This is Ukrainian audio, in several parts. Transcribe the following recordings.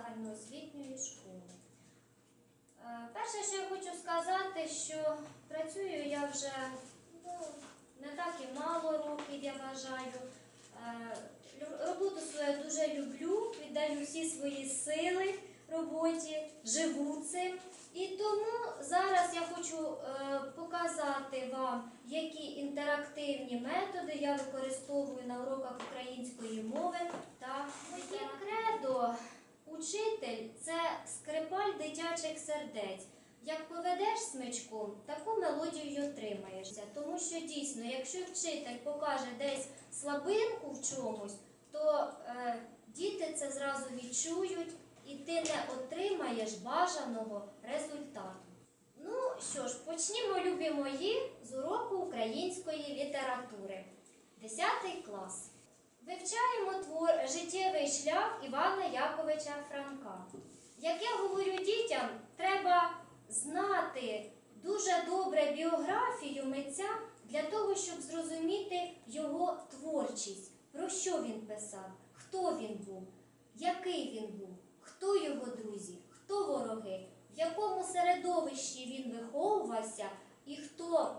загальноосвітньої школи. Е, Перше, що я хочу сказати, що працюю я вже ну, не так і мало років, я вважаю. Е, Роботу свою дуже люблю, віддаю всі свої сили роботі, живу цим. І тому зараз я хочу е, показати вам, які інтерактивні методи я використовую на уроках української мови та моє кредо. Учитель це скрипаль дитячих сердець. Як поведеш смичком, таку мелодію й отримаєшся. Тому що дійсно, якщо вчитель покаже десь слабинку в чомусь, то е, діти це зразу відчують, і ти не отримаєш бажаного результату. Ну що ж, почнімо, любі мої, з уроку української літератури. 10 клас. Вивчаємо твор життєвий шлях Івана Яковича Франка. Як я говорю дітям, треба знати дуже добре біографію митця для того, щоб зрозуміти його творчість, про що він писав, хто він був, який він був, хто його друзі, хто вороги, в якому середовищі він виховувався? І хто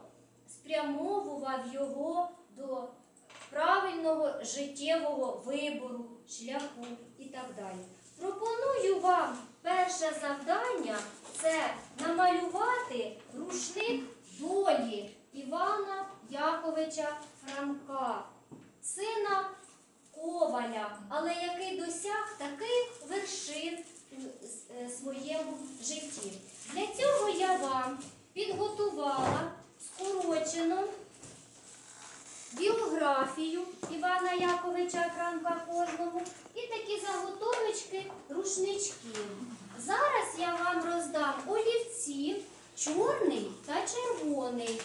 спрямовував його до правильного життєвого вибору, шляху і так далі. Пропоную вам перше завдання це намалювати рушник долі Івана Яковича Франка, сина Коваля, але який досяг таких вершин у е, своєму житті. Для цього я вам підготувала скорочену біографію Івана Франка кожному і такі заготовочки рушничків. Зараз я вам роздам олівці чорний та червоний.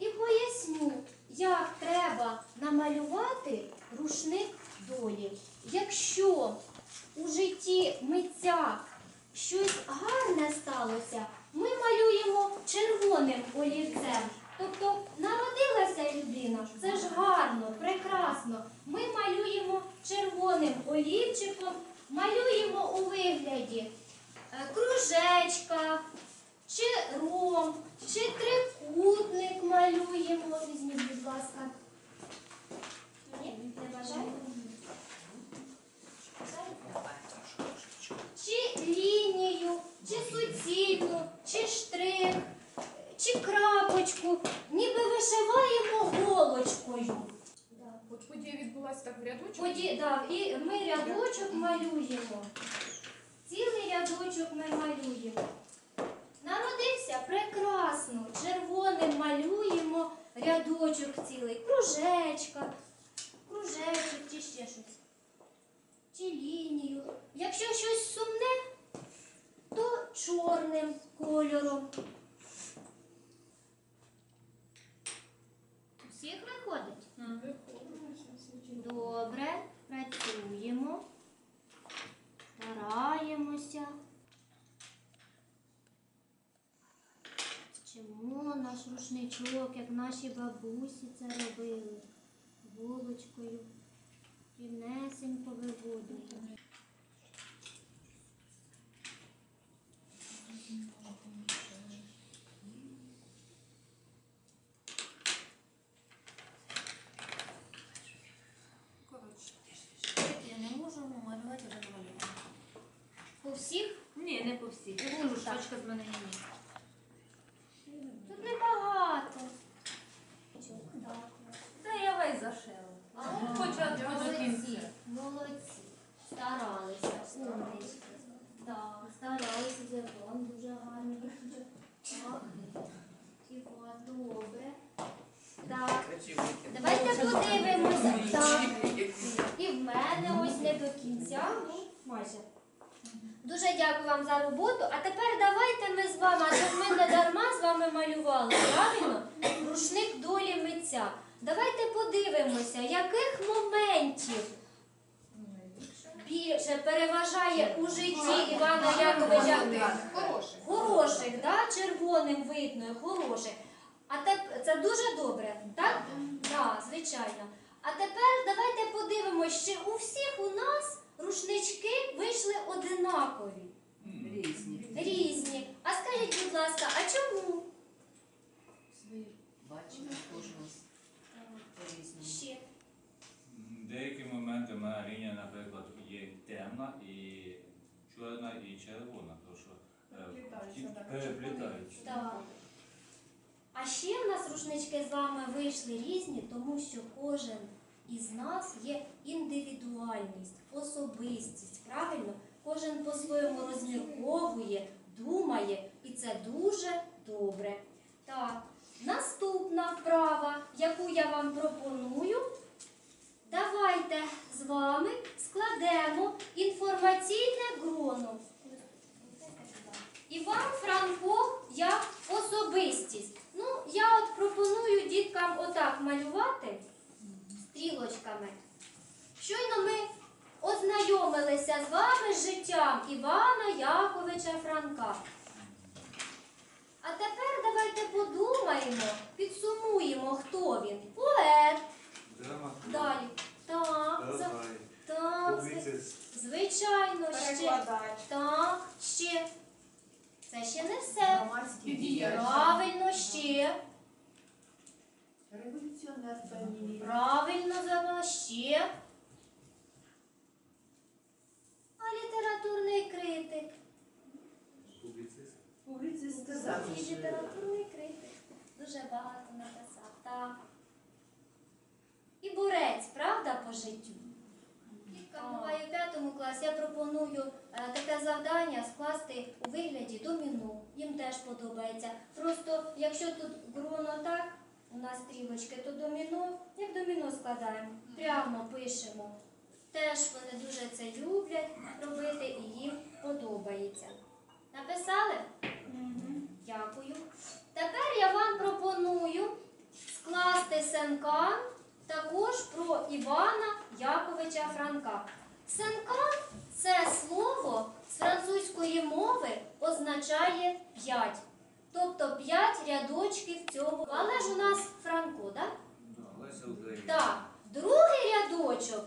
І поясню, як треба намалювати рушник долі. Якщо у житті митця щось гарне сталося, ми малюємо червоним олівцем. Тобто народилася людина, це ж гарно, прекрасно. Ми малюємо червоним олівчиком, малюємо у вигляді е, кружечка, чи ром, чи трикутник малюємо. Візьміть, будь ласка. Ні, не бажаєте? Чи лінію, чи суцільну, чи штрих, чи крапочку, ніби вишиваємо голочкою. От подія відбулася так в рядочок. Поді, да, і ми рядочок малюємо. Цілий рядочок ми малюємо. Народився прекрасно. Червоним малюємо рядочок цілий. Кружечка, кружечок чи ще щось. Чи лінію. Якщо щось сумне, то чорним кольором. Всіх виходить? Добре, працюємо, стараємося. Вчимо наш рушничок, як наші бабусі це робили. Булочкою. Рівнесенько виводимо. Я не можу малювати вже намалювати. По всіх Ні, не по всіх. Рушочка з мене є. тут небагато. Та я весь зашила. Спочатку до Молодці, кінця. молодці. Старалися, умнички. Так, старалися, це вам дуже гарно. Так. Тіва, добре. Так. Давайте подивимося. Так. І в мене ось не до кінця, ну майже. Дуже дякую вам за роботу. А тепер давайте ми з вами, а щоб ми не дарма з вами малювали, правильно? Рушник долі митця. Давайте подивимося, яких моментів більше переважає у житті Івана Яковича хороших, да? червоним видно, хороших. А це дуже добре, так? Да, звичайно. А тепер давайте подивимось, чи у всіх у нас рушнички вийшли одинакові. Різні. Різні. А скажіть, будь ласка, а чому? Бачимо кожного по-різному. Ще. Деякі моменти моя лінія, наприклад, є темна і чорна, і червона, тому що е, Переплітаються. Так. А ще в нас рушнички з вами вийшли різні, тому що кожен із нас є індивідуальність, особистість. Правильно? Кожен по-своєму розмірковує, думає, і це дуже добре. Так, наступна вправа, яку я вам пропоную. Давайте з вами складемо інформаційне гроно. Іван Франко як особистість. Ну, я от пропоную діткам отак малювати стрілочками. Щойно ми ознайомилися з вами з життям Івана Яковича Франка. А тепер давайте подумаємо, підсумуємо, хто він. Поет. Далі. Так, за- так, звичайно, ще. Так, ще. Це ще не все. Правильно ще. Революціонер фамілії. Правильно забула ще. А літературний критик. Публіцист. Публіцист І літературний критик. Дуже багато написав. Так. І борець, правда, по життю? Дітка буває в п'ятому класі. Я пропоную е, таке завдання скласти у вигляді доміно. Їм теж подобається. Просто якщо тут гроно так, у нас стрілочки, то доміно, як доміно складаємо, прямо пишемо. Теж вони дуже це люблять робити і їм подобається. Написали? Дякую. Тепер я вам пропоную скласти сенкан також про Івана Яковича Франка. Сенкан це слово з французької мови означає п'ять. Тобто п'ять рядочків цього. Але ж у нас Франко, так? Да, Так. Другий рядочок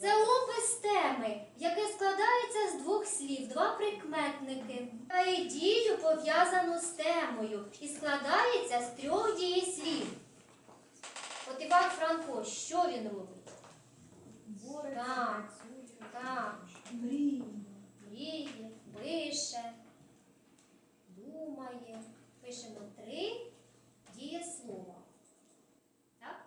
це опис теми, яке складається з двох слів, два прикметники. Та і дію пов'язану з темою і складається з трьох дієслів. От Іван Франко, що він робить? Бореться, Так. працює. Так, Мрій. мріє, пише, думає. Пишемо три дієслова. Так?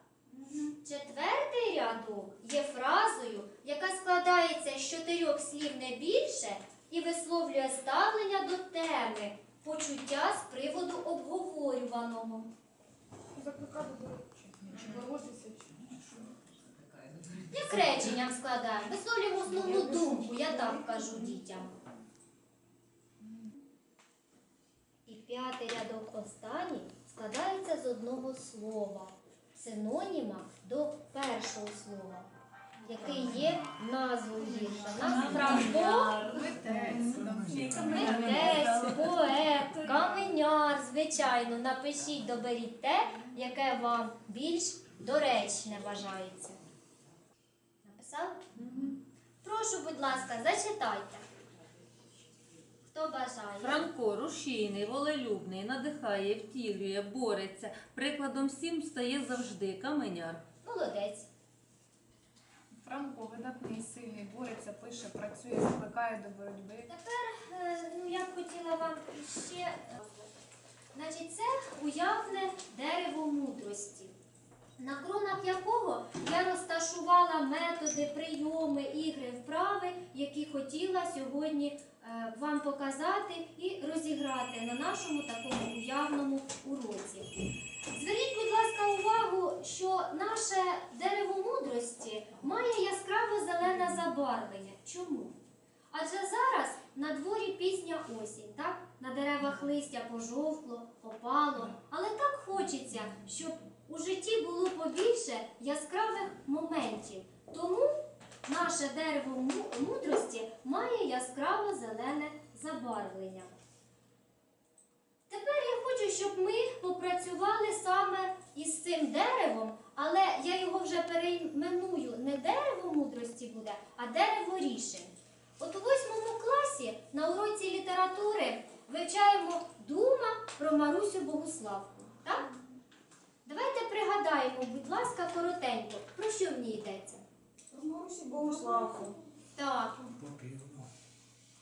Четвертий рядок є фразою, яка складається з чотирьох слів не більше і висловлює ставлення до теми, почуття з приводу обговорюваного. Закликати Як реченням складаємо? Висловлюємо основну думку, я так кажу дітям. І п'ятий рядок останній складається з одного слова, синоніма до першого слова, який є назвою вірша. Нас Франко, Митець. поет, каменяр, звичайно, напишіть, доберіть те, яке вам більш доречне вважається. Написали? Прошу, будь ласка, зачитайте. Хто бажає? Франко рушійний, волелюбний, надихає, втілює, бореться. Прикладом всім стає завжди каменяр. Молодець. Франко видатний, сильний, бореться, пише, працює, закликає до боротьби. Тепер е, ну, я б хотіла вам ще. е, Значить, це уявне дерево мудрості, на кронах якого я розташувала методи, прийоми, ігри, вправи, які хотіла сьогодні е, вам показати і розіграти на нашому такому уявному уроці. Зверніть, будь ласка, увагу, що наше дерево мудрості має яскраве зелене забарвлення. Чому? Адже зараз на дворі пізня осінь, так? На деревах листя пожовкло, опало. Але так хочеться, щоб у житті було побільше яскравих моментів. Тому наше дерево мудрості має яскраве зелене забарвлення. Тепер я хочу, щоб ми попрацювали саме із цим деревом, але я його вже перейменую не дерево мудрості буде, а дерево рішень. От у восьмому класі на уроці літератури вивчаємо дума про Марусю Богуславку. Так? Давайте пригадаємо, будь ласка, коротенько, про що в ній йдеться. Марусі Богуславку, Так.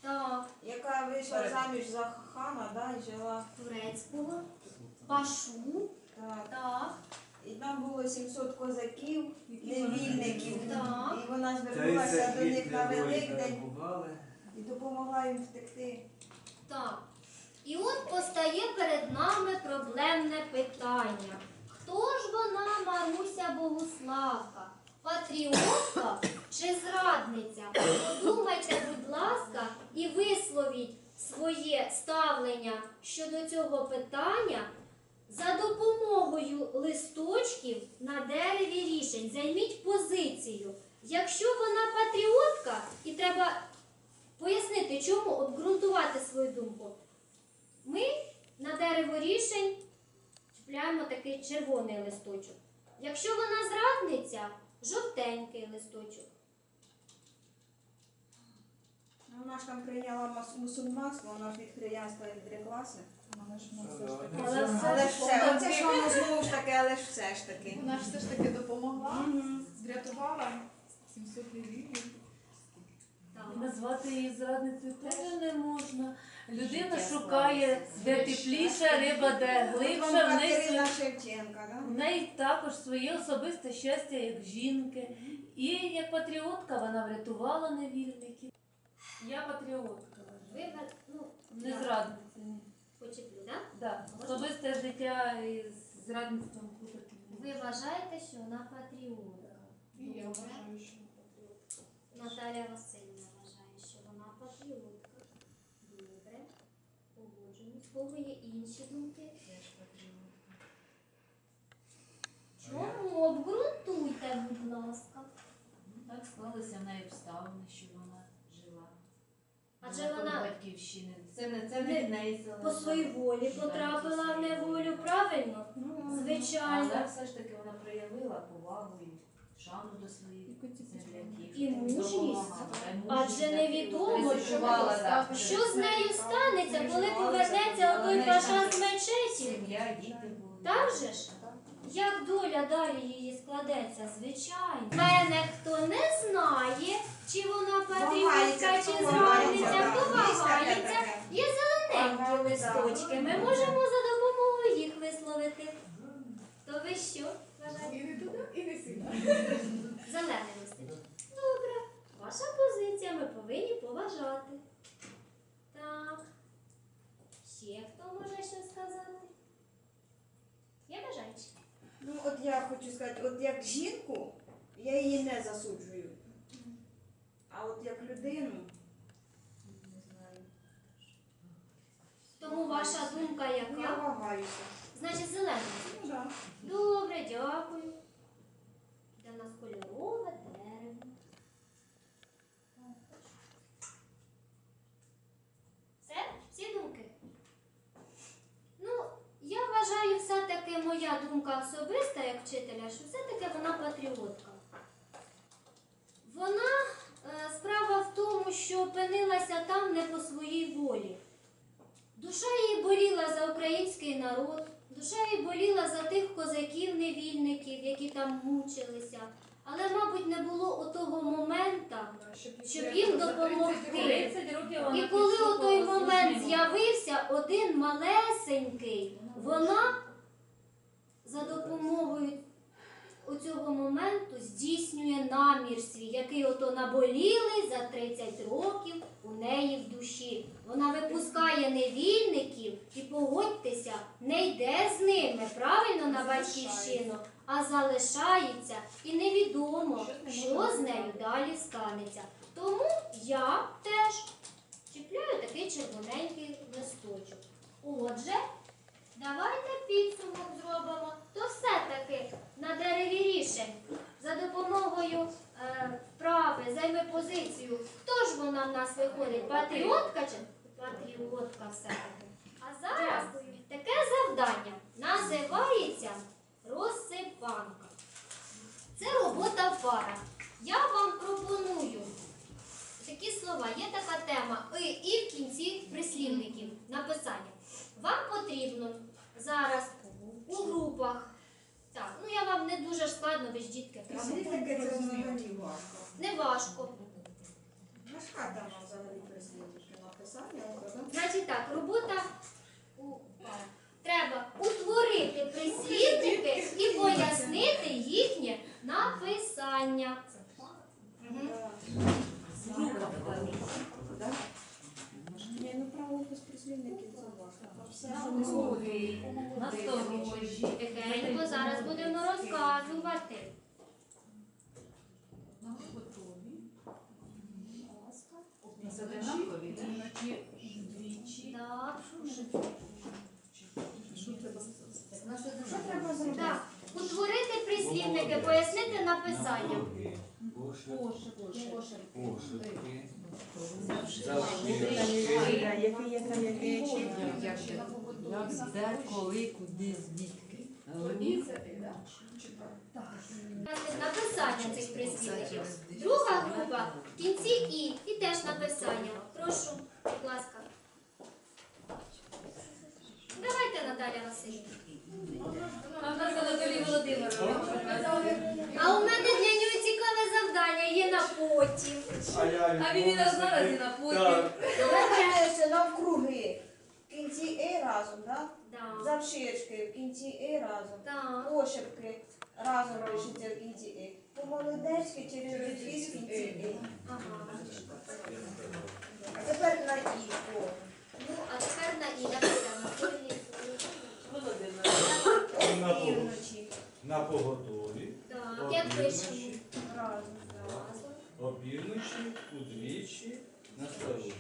Так. яка вийшла заміж за хана, да, і жила. Турецького. Пашу. Так. Так. І там було 700 козаків, невільників. Так. І вона звернулася до них на Великдень і допомогла їм втекти. Так. І от постає перед нами проблемне питання. Хто ж вона, Маруся Богуславка? Патріотка чи зрадниця? Подумайте, будь ласка, і висловіть своє ставлення щодо цього питання за допомогою листочків на дереві рішень. Займіть позицію. Якщо вона патріотка, і треба пояснити, чому обґрунтувати свою думку. Ми на дерево рішень чіпляємо такий червоний листочок. Якщо вона зрадниця, жовтенький листочок. Ну, Вона ж там прийняла мусульманство, вона ж від християнства відреклася. Але ж все ж таки. Але все ж все, оце ж воно знову ж таки, але ж все ж таки. Вона ж все ж таки допомогла, врятувала 700 невільних. Назвати її зрадницею теж не можна. Людина шукає, де тепліше, риба де глибше, в неї, своє- в неї також своє особисте щастя як жінки. І як патріотка вона врятувала невільників. Я патріотка. Ви ну, Не зрадниця. ні. почеплю, так? Да. Особисте життя із зрадництвом плутати. не Ви вважаєте, що вона патріотка. І я вважаю, що вона патріотка. Наталя Васильівна вважає, що вона патріотка. Добре. Погоджуюсь. В кого є інші думки? Чому? Обґрунтуйте, будь ласка. Так склалися в неї обставини, що вона жила. Адже вона батьківщини. Це не це не- від неї залежало. по своїй волі потрапила в неволю, правильно? Звичайно. Але все ж таки вона проявила повагу і шану до своїх земляків. І мужність. Допомагала. Та й Адже невідомо, що- так. Що з нею станеться, коли повернеться отой паша з мечеті? Сім'я, діти були. Так же ж? Як доля далі її складеться, звичайно. Мене хто не знає, чи вона патріотка, чи зрадниця, вагається, є зелененькі листочки. Ми можемо за допомогою їх висловити. То ви що? вважаєте? І не туди, і не сюди. Зелений листочок. Ваша позиція ми повинні поважати. Так. Ще хто може щось сказати? Є бажаючі? Ну, от я хочу сказати, от як жінку, я її не засуджую. А от як людину, не знаю. Тому ваша думка Ну, я яка? вагаюся. Значить, зелений. Ну, да. Добре, дякую. Де нас кольорове дерево. Все? Всі думки? Ну, я вважаю, моя думка особиста як вчителя, що все-таки вона патріотка. Вона е, справа в тому, що опинилася там не по своїй волі. Душа її боліла за український народ, душа її боліла за тих козаків-невільників, які там мучилися. Але, мабуть, не було отого момента, щоб їм допомогти. 30 років вона І коли підшукувала у той момент з'явився один малесенький, вона за допомогою оцього моменту здійснює намір свій, який ото наболілий за 30 років у неї в душі. Вона випускає невільників і погодьтеся, не йде з ними правильно на батьківщину, а залишається і невідомо, що з нею далі станеться. Тому я теж чіпляю такий червоненький листочок. Отже, давайте підсумок зробимо. То все-таки на дереві рішень за допомогою е, вправи займе позицію. Хто ж вона в нас виходить? Патріотка чи патріотка все-таки? А зараз таке завдання називається розсипанка. Це робота в парах. Я вам пропоную такі слова, є така тема і, і в кінці прислівників написання. Вам потрібно зараз у групах. Так, ну я вам не дуже складно, ви ж дітки. Правда? таке це взагалі важко. Не важко. Важка тема взагалі прислідки написання. Значить так, робота у- треба утворити прислівники і пояснити їхнє написання. Мгм. Да. Ні, ну правопис прислівників це Насторожі, насторожі. Тихенько зараз будемо розказувати. Одинакові. Так. Що треба зробити? Так, утворити прислівники, пояснити написання. Пошепки, пошепки, Який є там який Як, де, коли, куди, звідки. Написання цих прислівників. Друга група в кінці і, і теж написання. Прошу, будь ласка. Давайте, Наталя Васильівна. А у мене для нього цікаве завдання є на потім. А він і на зараз, і на потім. Навкруги. В кінці і разом, так? Да. Завширшки в кінці і разом. Так. Пошепки разом пишеться в кінці і. По-молодецьки через відвіз в кінці і. Ага. А тепер на і. О. Ну, а тепер на і написано. На Півночі. На поготові, Так, як пишемо? Разом. Разом. опівночі, удвічі, на столі.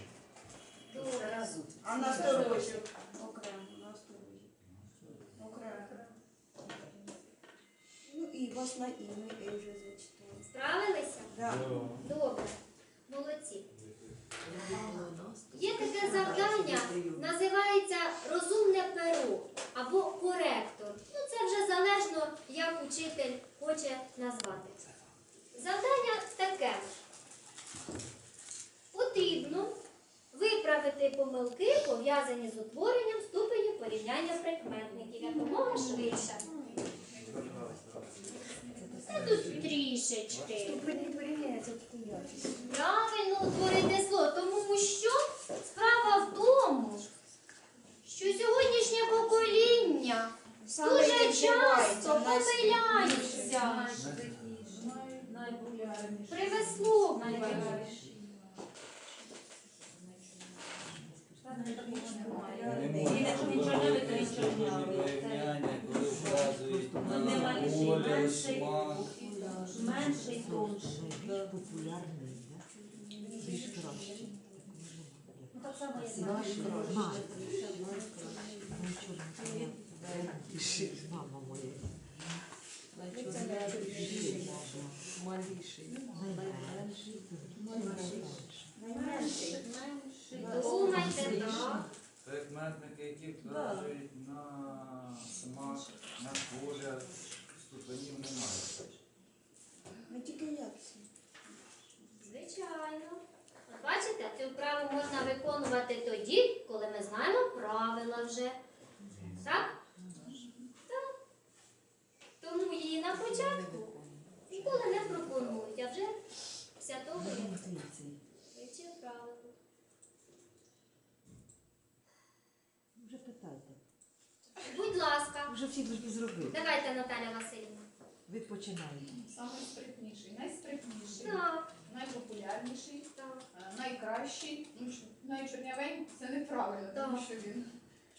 Добре. А насторожі. Окремо, насторожі. Окремо. Ну і вас на і ми і вже зачитали. Справилися? Да. Добре. Молодці. Є таке завдання, називається розумне перо або коректор. Ну, це вже залежно, як учитель хоче назвати. Завдання таке. Потрібно виправити помилки, пов'язані з утворенням ступенів порівняння прикметників якомога швидше. Це тут трішечки. Правильно утворити зло, тому що справа в тому, що сьогоднішнє покоління дуже часто помиляється. помиляються при висловлюванні. порівняння, коли вказують Ну, на нема лише менший. Менший тонший. Популярний, більш кращий. Ну, Так само, як Наш Мама моя. Маліший. Найменший. Думайте, так. Прикметники, які вказують на смак, на колір, ступенів немає. Не тільки якість. Звичайно. От Бачите, цю вправу можна виконувати тоді, коли ми знаємо правила вже. Так? Так. Тому її на початку ніколи не пропонують, а вже після того, як вивчив правила. Вже питайте. Будь ласка, Вже всі зробити. давайте, Наталя Васильівна. Ви починаєте. Самий спритніший, найспритніший, Так, найпопулярніший, так. е, найкращий. Ну, ч- Найчорнявий це неправильно, тому Так. що він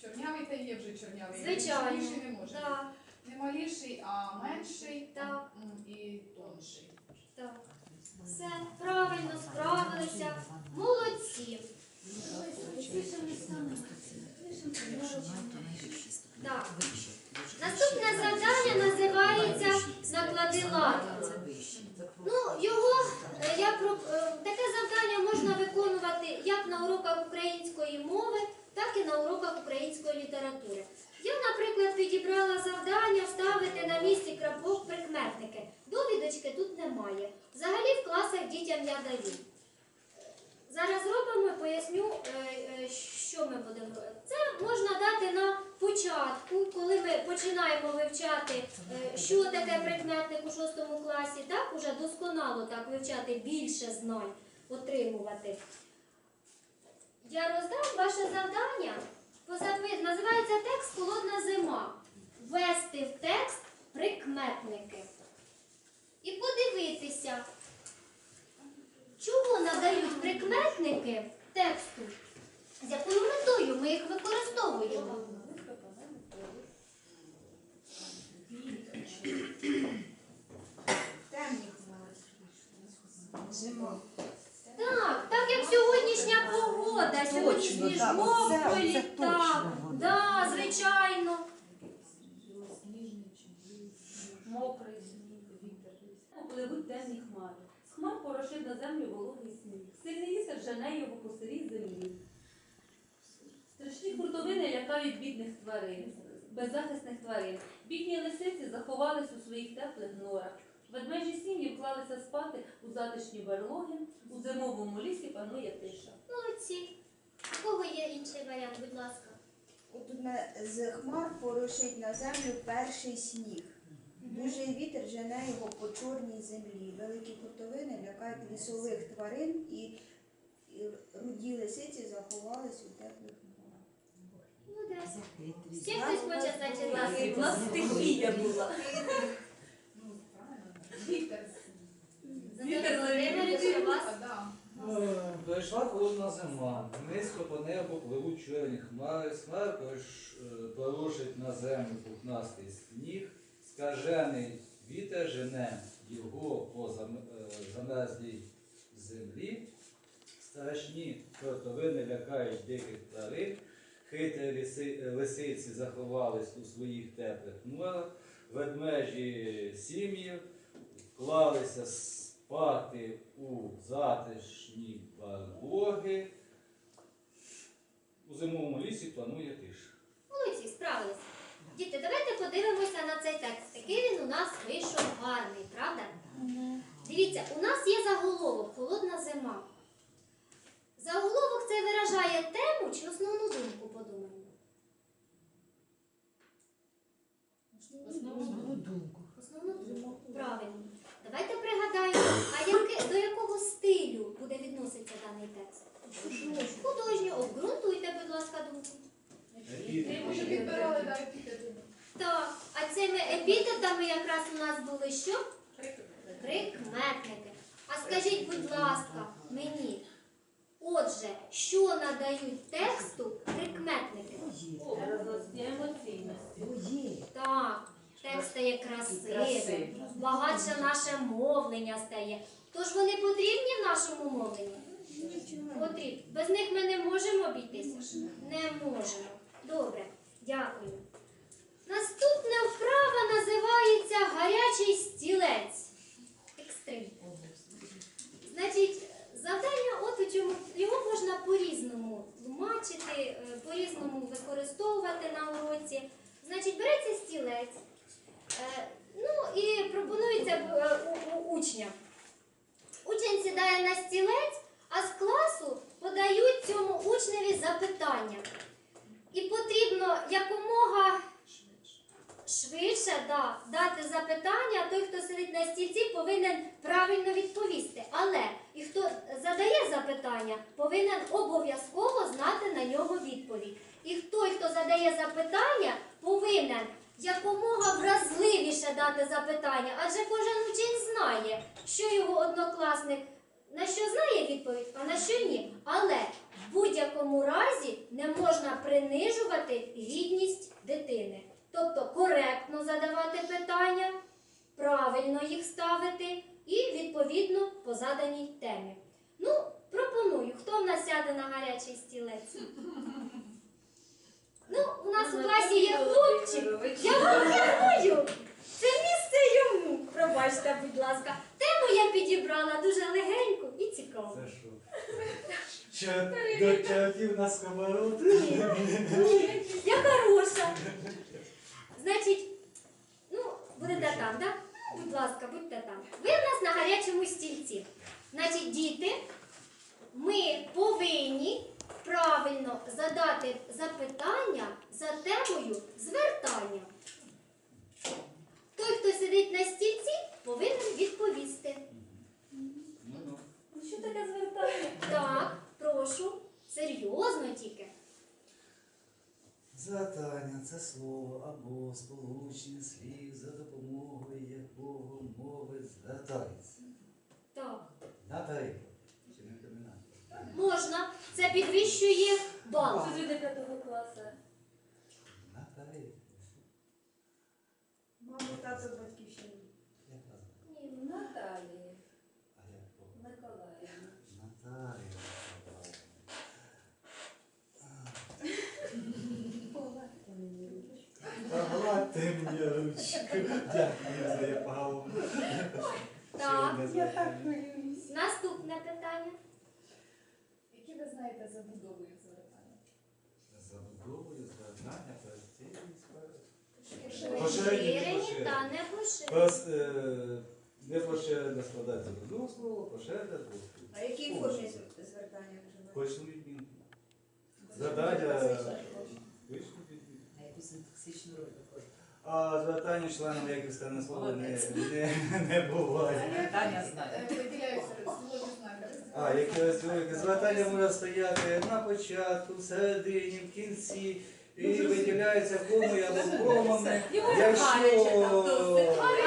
чорнявий та є вже чорнявий. Звичайно. Більший не може. Так, Не маліший, а менший Так. м, і тонший. так. Все, правильно справилися. Молодці. Так. Наступне завдання називається наклади лад. Ну, його е, я е, таке завдання можна виконувати як на уроках української мови, так і на уроках української літератури. Я, наприклад, підібрала завдання вставити на місці крапок прикметники. Довідочки тут немає. Взагалі в класах дітям я даю. Зараз зробимо і поясню, е, е, що ми будемо робити? Це можна дати на початку, коли ми починаємо вивчати, е, що таке прикметник у шостому класі, так уже досконало так вивчати більше знань, отримувати. Я роздам ваше завдання. Називається текст Холодна зима. Ввести в текст прикметники. І подивитися, чого надають прикметники тексту, з якою метою ми їх використовуємо. Так, так як сьогоднішня погода, сьогоднішній пролітав. точно буде. Да, звичайно. Мокрий сніг, вітер. Попливуть темні хмари. З на землю вологий сніг. Сильний вітер жене його по сирій землі. Страшні хуртовини лякають бідних тварин, беззахисних тварин. Бідні лисиці заховались у своїх теплих норах. Ведмежі сім'ї вклалися спати у затишні берлоги. У зимовому лісі панує тиша. Молодці. У кого є інший варіант, будь ласка. На, з хмар порошить на землю перший сніг. Дужий вітер жене його по чорній землі. Великі хуртовини лякають лісових тварин і, руді лисиці заховались у теплих норах. Молодець. Ще хтось хоче? У нас стихія була. Вітер. Затоля Володимирович, у вас Да. Прийшла холодна зима, низько по небу пливуть чорні хмари, хмар е, порушить на землю пухнастий сніг, скажений вітер жене його по е, замерзлій землі, страшні кротовини лякають диких тварин, хитрі лисиці заховались у своїх теплих норах, ведмежі сім'ї вклалися спати у затишні барлоги. У зимовому лісі панує тиша. молодці, справилися. Діти, давайте подивимося на цей текст. Який він у нас вийшов гарний, правда? Дивіться, у нас є заголовок Холодна зима. Заголовок цей виражає тему чи основну думку, подумаємо. Основну думку. Основну думку. Правильно. Давайте пригадаємо, а яке, до якого стилю буде відноситися даний текст? Художньо, обґрунтуйте, будь ласка, думку. Ми вже підбирали епітети. Так, а цими епітетами якраз у нас були що? Прикметники. А скажіть, будь ласка, мені, отже, що надають тексту прикметники? Емоційності. Так, текст стає красивим, багатше наше мовлення стає. Тож вони потрібні в нашому мовленні? Потрібні. Без них ми не можемо обійтися? Не можемо. Добре, дякую. Наступна вправа називається гарячий стілець. Екстрим. Значить, завдання от у чому його можна по-різному тлумачити, е, по-різному використовувати на уроці. Значить, береться стілець. е, Ну і пропонується е, учня. Учень сідає на стілець, а з класу подають цьому учневі запитання. І потрібно якомога швидше да, дати запитання, той, хто сидить на стільці, повинен правильно відповісти. Але і хто задає запитання, повинен обов'язково знати на нього відповідь. І той, хто задає запитання, повинен якомога вразливіше дати запитання, адже кожен учень знає, що його однокласник на що знає відповідь, а на що ні. Але в будь-якому разі не можна принижувати гідність дитини. Тобто коректно задавати питання, правильно їх ставити і відповідно по заданій темі. Ну, пропоную, хто в нас сяде на гарячий стілець? Ну, у нас у класі є хлопчик. Я вам дарую. Це місце йому. Пробачте, будь ласка. Тему я підібрала дуже легеньку і цікаву. Це що? Чо- До чортів на сковород? Ні, я хороша. Значить, ну, будете там, так? Будь ласка, будьте там. Ви в нас на гарячому стільці. Значить, діти, ми повинні правильно задати запитання за темою звертання. Той, хто сидить на стільці, повинен відповісти. Ну, ну. Ну що таке звертання? Так, прошу, серйозно тільки. Звертання це слово або сполучення слів, за допомогою якого мови звертається. Так, Наприклад, чи не кримінально? можна. Це підвищує бал. Це люди п'ятого класу. Наприклад. Мамо, тато, батьківщина. Як вас звати? Ні, Наталії А як по? Миколаївна. Наталія. Погладьте мені ручку. Погладьте мені ручку. Дякую за япалу. Так, Я так хвилююсь. наступне питання. Які ви знаєте забудовою звертання? Забудовою звертання постійні справи. Поширені, та не поширені. Е, не поширена складається до двох слова, поширена з двох слів. А якій формі звертання вживають? Хочемо відмінку. Задання вийшло відмінку. А яку синтаксичну роль виконує? А звертання членом як стане слово не, не, не буває. Питання знаю. Е, Виділяються слово знаки. А, сьогодні звертання може стояти на початку, всередині, в кінці. І виділяється комою або промами. Якщо.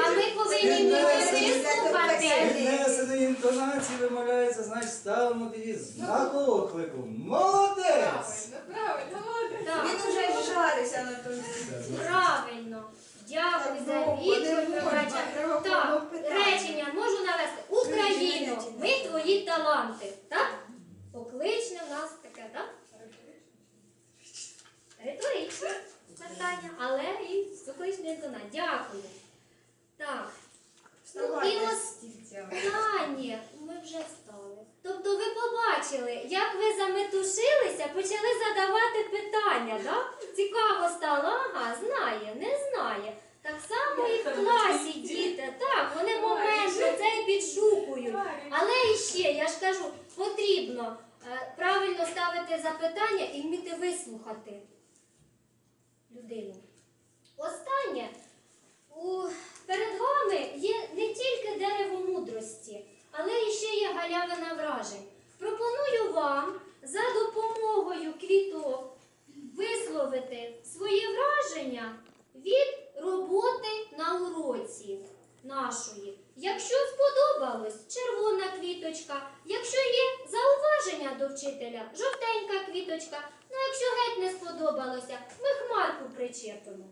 А ми повинні вислухати. Піднесеної інтонації вимовляється, значить ставимо тоді знак оклику. Молодець! Правильно, правильно, молодець. Він уже жарився на тому місці. Правильно. Дякую за Так, речення можу навести. Україно, ми твої таланти. Так? Покличне в нас таке, так? Риторичне питання, але і покличне інтонація. Дякую. Так. Ну, і з. Тані, ми вже встали. Тобто ви побачили, як ви заметушилися, почали задавати питання, так? Цікаво стало, ага, знає, не знає. Так само і в класі діти, так, вони моментно це і підшукують. Але іще, я ж кажу, потрібно е, правильно ставити запитання і вміти вислухати людину. Останнє, перед вами є не тільки дерево мудрості, але і ще є галявина вражень. Пропоную вам за допомогою квіток висловити свої враження від роботи на уроці нашої. Якщо сподобалось, червона квіточка. Якщо є зауваження до вчителя, жовтенька квіточка. Ну, якщо геть не сподобалося, ми хмарку причепимо.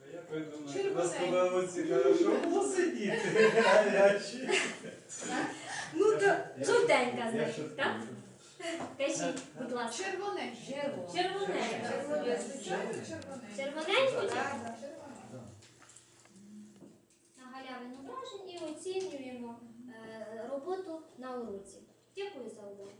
А ви думаєте, нас подобається хорошо було сидіти? Гарячі. Ну, то жовтенька, значить, так? Кажіть, будь ласка. Червоненьке. Червоненька. Звичайно, червоненьке. Червоненьку Так, чи? так. Червоненьке. на галявину і оцінюємо е, роботу на уроці. Дякую за увагу.